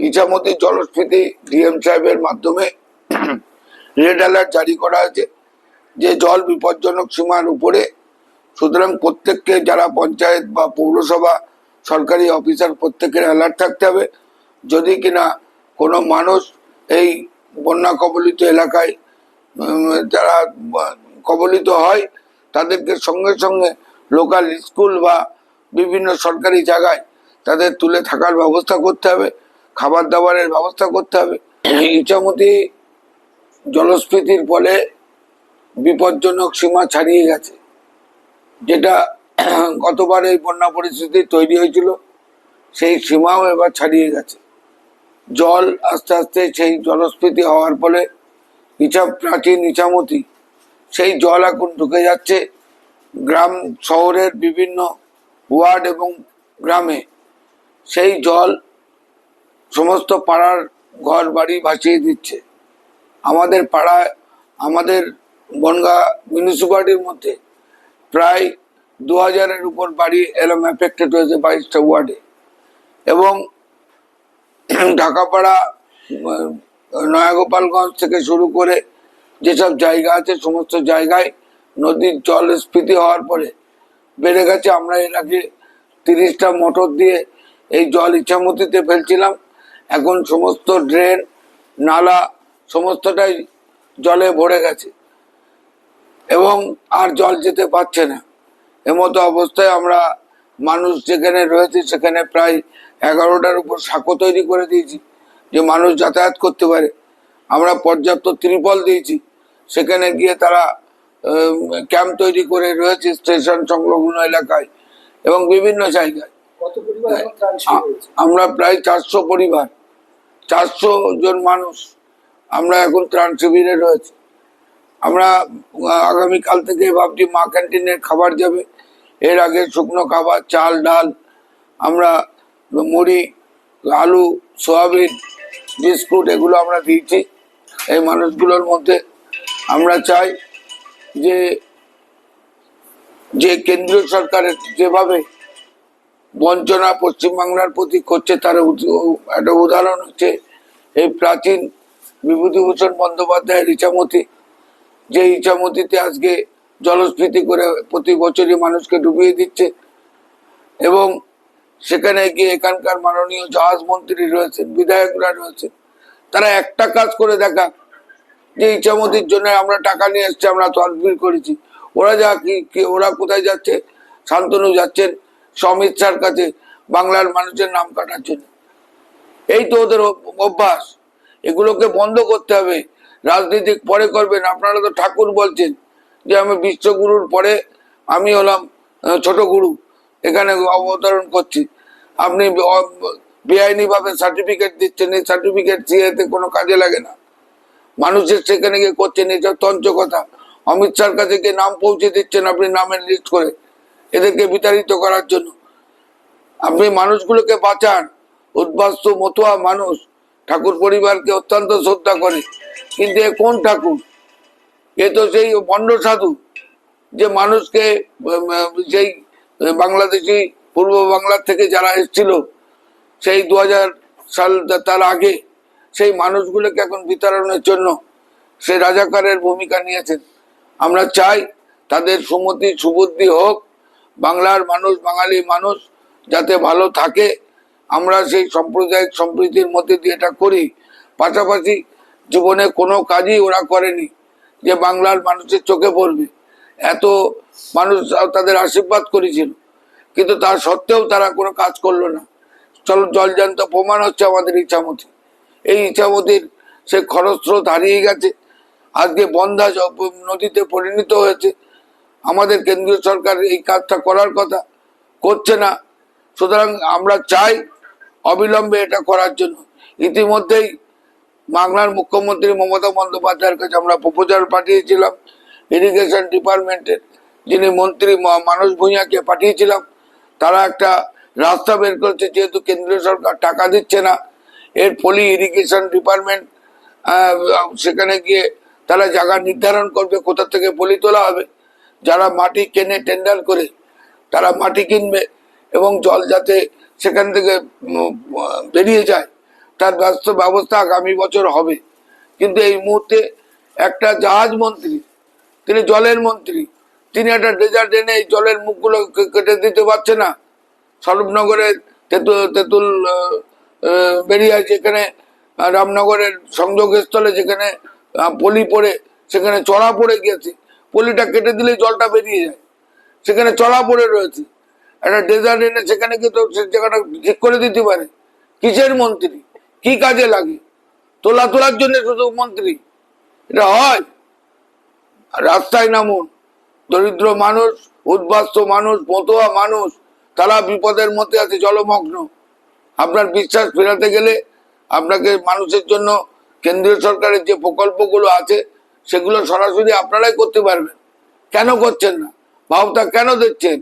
Ichamati জলস্ফীতি DM সাহেবের মাধ্যমে red alert জারি করা আছে যে জল বিপজ্জনক সীমার উপরে, সুতরাং প্রত্যেককে যারা পঞ্চায়েত বা পৌরসভা, সরকারি অফিসার, প্রত্যেকের অ্যালার্ট থাকতে হবে। যদি কিনা কোনো মানুষ এই বন্যা কবলিত এলাকায় যারা কবলিত হয়, তাদেরকে সঙ্গে সঙ্গে লোকাল স্কুল বা বিভিন্ন সরকারি জায়গায় তাদের তুলে থাকার ব্যবস্থা করতে হবে। খাবার দাবারের ব্যবস্থা করতে হবে। ইচ্ছামতি জলস্ফীতির ফলে বিপজ্জনক সীমা ছাড়িয়ে গেছে। যেটা গতবার এই বন্যা পরিস্থিতি তৈরি হয়েছিল, সেই সীমাও এবার ছাড়িয়ে গেছে। জল আস্তে আস্তে সেই জলস্ফীতি হওয়ার ফলে ইছা প্রাচীন ইছামতি সেই জল এখন ঢুকে যাচ্ছে। গ্রাম শহরের বিভিন্ন ওয়ার্ড এবং গ্রামে সেই জল সমস্ত পাড়ার ঘর বাড়ি ভাসিয়ে দিচ্ছে। আমাদের পাড়ায়, আমাদের বনগা মিউনিসিপালিটির মধ্যে প্রায় দু হাজারের উপর বাড়ি এরম এফেক্টেড হয়েছে বাইশটা ওয়ার্ডে। এবং ঢাকাপাড়া নয়াগোপালগঞ্জ থেকে শুরু করে যেসব জায়গা আছে, সমস্ত জায়গায় নদীর জল স্ফীতি হওয়ার পরে বেড়ে গেছে। আমরা এর আগে তিরিশটা মোটর দিয়ে এই জল ইচ্ছামতিতে ফেলছিলাম। এখন সমস্ত ড্রেন, নালা, সমস্তটাই জলে ভরে গেছে। এবং আর জল যেতে পারছে না। এমতো অবস্থায় আমরা মানুষ যেখানে রয়েছে সেখানে প্রায় এগারোটার উপর সাঁকো তৈরি করে দিয়েছি, যে মানুষ যাতায়াত করতে পারে। আমরা পর্যাপ্ত ত্রিপল দিয়েছি। সেখানে গিয়ে তারা ক্যাম্প তৈরি করে রয়েছে স্টেশন সংলগ্ন এলাকায় এবং বিভিন্ন জায়গায়। আমরা প্রায় চারশো পরিবার চারশো জন মানুষ আমরা এখন ত্রাণ শিবিরে রয়েছে। আমরা আগামীকাল থেকে ভাবছি মা ক্যান্টিনের খাবার যাবে। এর আগে শুকনো খাবার চাল ডাল আমরা মুড়ি আলু সয়াবিন বিস্কুট এগুলো আমরা দিয়েছি। এই মানুষগুলোর মধ্যে আমরা চাই যে যে কেন্দ্রীয় সরকারের যেভাবে বঞ্চনা পশ্চিমবাংলার প্রতি করছে তার একটা উদাহরণ হচ্ছে এই প্রাচীন বিভূতিভূষণ বন্দ্যোপাধ্যায়ের ইচ্ছামতি। যে ইচ্ছামতিতে আজকে জলস্ফীতি করে প্রতি বছরই মানুষকে ডুবিয়ে দিচ্ছে এবং সেখানে গিয়ে এখানকার মাননীয় জাহাজ মন্ত্রী রয়েছেন, বিধায়করা রয়েছেন, তারা একটা কাজ করে দেখা যে ইচ্ছামতির জন্য আমরা টাকা নিয়ে এসছি, আমরা তদবির করেছি। ওরা যা কি- ওরা কোথায় যাচ্ছে? শান্তনু যাচ্ছেন। অমিত শাহর কাছে বাংলার মানুষের নাম কাটার জন্য। এই তো ওদের অভ্যাস। এগুলোকে বন্ধ করতে হবে। রাজনীতি পরে করবেন। আপনারা তো ঠাকুর বলছেন যে আমি বিশ্বগুরুর পরে আমি হলাম ছোট গুরু। এখানে অবতরণ করছি। আপনি বেআইনি ভাবে সার্টিফিকেট দিচ্ছেন। এই সার্টিফিকেট সিএতে কোনো কাজে লাগে না। মানুষের সেখানে গিয়ে করছেন। এটা তঞ্চ কথা অমিত শাহর কাছে গিয়ে নাম পৌঁছে দিচ্ছেন আপনি নামের লিস্ট করে। এদেরকে বিতাড়িত করার জন্য। আপনি মানুষগুলোকে বাঁচান। উদ্বাস্ত, মতুয়া মানুষ ঠাকুর পরিবারকে অত্যন্ত শ্রদ্ধা করে। কিন্তু এ কোন ঠাকুর? এ তো সেই বন্ড সাধু, যে মানুষকে সেই বাংলাদেশি, পূর্ব বাংলার থেকে যারা এসেছিল, সেই দু হাজার সাল তার আগে সেই মানুষগুলোকে এখন বিতরণের জন্য সে রাজাকারের ভূমিকা নিয়েছেন। আমরা চাই তাদের সুমতি, সুবুদ্ধি হোক বাংলার মানুষ, বাঙালি মানুষ যাতে ভালো থাকে, আমরা সেই সাম্প্রদায়িক সম্প্রীতির মধ্যে দিয়ে এটা করি। পাশাপাশি জীবনে কোনো কাজই ওরা করেনি যে বাংলার মানুষের চোখে পড়বে। এত মানুষ তাদের আশীর্বাদ করেছিল, কিন্তু তার সত্ত্বেও তারা কোনো কাজ করল না। চল জলজান্ত প্রমাণ হচ্ছে আমাদের ইচ্ছামতি। এই ইচ্ছামতির সে খরস্রোত হারিয়ে গেছে। আজকে বন্ধা নদীতে পরিণত হয়েছে। আমাদের কেন্দ্রীয় সরকার এই কাজটা করার কথা, করছে না। সুতরাং আমরা চাই অবিলম্বে এটা করার জন্য। ইতিমধ্যেই বাংলার মুখ্যমন্ত্রী মমতা বন্দ্যোপাধ্যায়ের কাছে আমরা প্রপোজাল পাঠিয়েছিলাম ইরিগেশন ডিপার্টমেন্টের যিনি মন্ত্রী মানস ভূঁইয়াকে পাঠিয়েছিলাম, তারা একটা রাস্তা বের করেছে, যেহেতু কেন্দ্রীয় সরকার টাকা দিচ্ছে না। এর ফলে ইরিগেশন ডিপার্টমেন্ট সেখানে গিয়ে তারা জায়গা নির্ধারণ করবে, কোথা থেকে পলি তোলা হবে। যারা মাটি কেনে টেন্ডার করে, তারা মাটি কিনবে এবং জল যাতে সেখান থেকে বেরিয়ে যায়, তার ব্যস্ত ব্যবস্থা আগামী বছর হবে। কিন্তু এই মুহূর্তে একটা জাহাজ মন্ত্রী, তিনি জলের মন্ত্রী, তিনি একটা ডেজার্ট এনে এই জলের মুখগুলো কেটে দিতে পারছে না। স্বরূপনগরের তেঁতুল তেঁতুল বেরিয়ে এখানে রামনগরের সংযোগস্থলে যেখানে পলি পড়ে, সেখানে চড়া পড়ে গিয়েছে। পলিটা কেটে দিলে জলটা বেরিয়ে যায়। সেখানে চড়া পড়ে রয়েছে। একটা ডেজার্ট এনে সেখানে কি তো সে জায়গাটা ঠিক করে দিতে পারে। কিসের মন্ত্রী? কি কাজে লাগে? তোলা তোলার জন্য শুধু মন্ত্রী। এটা হয়। রাস্তায় নামুন। দরিদ্র মানুষ, উদ্বাস্ত মানুষ, মতোয়া মানুষ, তারা বিপদের মধ্যে আছে, জলমগ্ন। আপনার বিশ্বাস ফেরাতে গেলে আপনাকে মানুষের জন্য কেন্দ্রীয় সরকারের যে প্রকল্পগুলো আছে সেগুলো সরাসরি আপনারাই করতে পারবেন। কেন করছেন না? ভাবটা কেন দিচ্ছেন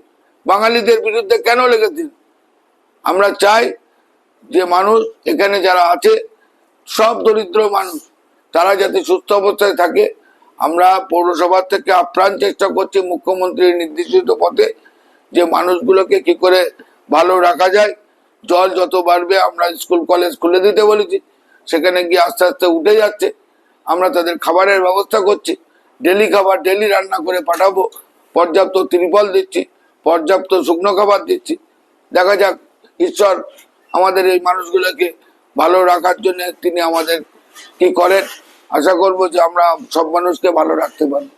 বাঙালিদের বিরুদ্ধে কেন লেগেছেন? আমরা চাই যে মানুষ এখানে যারা আছে, সব দরিদ্র মানুষ, তারা যাতে সুস্থ অবস্থায় থাকে। আমরা পৌরসভার থেকে আপ্রাণ চেষ্টা করছি মুখ্যমন্ত্রীর নির্দেশিত পথে যে মানুষগুলোকে কি করে ভালো রাখা যায়। জল যত বাড়বে, আমরা স্কুল, কলেজ খুলে দিতে বলেছি। সেখানে গিয়ে আস্তে আস্তে উঠে যাচ্ছে। আমরা তাদের খাবারের ব্যবস্থা করছি। ডেলি খাবার ডেলি রান্না করে পাঠাবো। পর্যাপ্ত ত্রিপল দিচ্ছি, পর্যাপ্ত শুকনো খাবার দিচ্ছি। দেখা যাক, ঈশ্বর আমাদের এই মানুষগুলোকে ভালো রাখার জন্য তিনি আমাদের কি করেন। আশা করব যে আমরা সব মানুষকে ভালো রাখতে পারব।